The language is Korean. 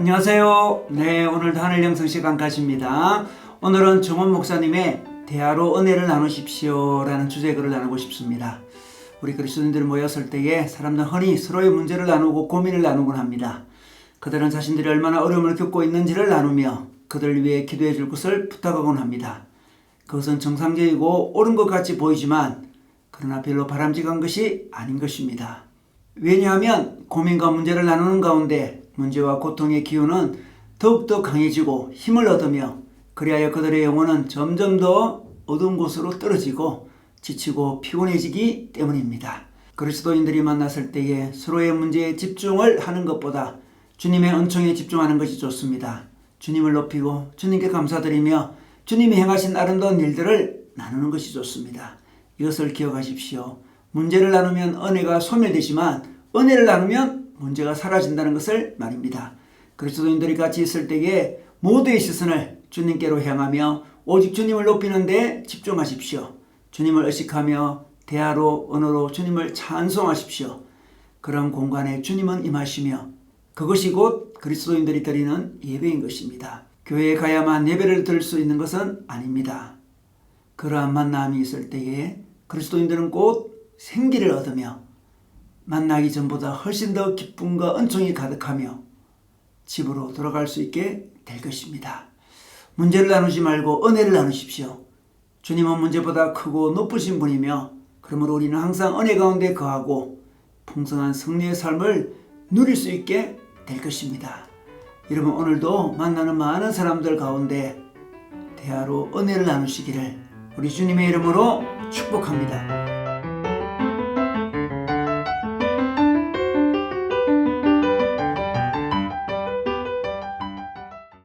안녕하세요. 네, 오늘도 하늘 영성 시간 가십니다. 오늘은 정원 목사님의 대화로 은혜를 나누십시오라는 주제 글을 나누고 싶습니다. 우리 그리스도인들 모였을 때에 사람들 흔히 서로의 문제를 나누고 고민을 나누곤 합니다. 그들은 자신들이 얼마나 어려움을 겪고 있는지를 나누며 그들 위해 기도해 줄 것을 부탁하곤 합니다. 그것은 정상적이고 옳은 것 같이 보이지만 그러나 별로 바람직한 것이 아닌 것입니다. 왜냐하면 고민과 문제를 나누는 가운데 문제와 고통의 기운은 더욱더 강해지고 힘을 얻으며 그리하여 그들의 영혼은 점점 더 어두운 곳으로 떨어지고 지치고 피곤해지기 때문입니다. 그리스도인들이 만났을 때에 서로의 문제에 집중을 하는 것보다 주님의 은총에 집중하는 것이 좋습니다. 주님을 높이고 주님께 감사드리며 주님이 행하신 아름다운 일들을 나누는 것이 좋습니다. 이것을 기억하십시오. 문제를 나누면 은혜가 소멸되지만 은혜를 나누면 문제가 사라진다는 것을 말입니다. 그리스도인들이 같이 있을 때에 모두의 시선을 주님께로 향하며 오직 주님을 높이는 데 집중하십시오. 주님을 의식하며 대화로 언어로 주님을 찬송하십시오. 그런 공간에 주님은 임하시며 그것이 곧 그리스도인들이 드리는 예배인 것입니다. 교회에 가야만 예배를 드릴 수 있는 것은 아닙니다. 그러한 만남이 있을 때에 그리스도인들은 곧 생기를 얻으며 만나기 전보다 훨씬 더 기쁨과 은총이 가득하며 집으로 돌아갈 수 있게 될 것입니다. 문제를 나누지 말고 은혜를 나누십시오. 주님은 문제보다 크고 높으신 분이며 그러므로 우리는 항상 은혜 가운데 거하고 풍성한 승리의 삶을 누릴 수 있게 될 것입니다. 여러분 오늘도 만나는 많은 사람들 가운데 대화로 은혜를 나누시기를 우리 주님의 이름으로 축복합니다.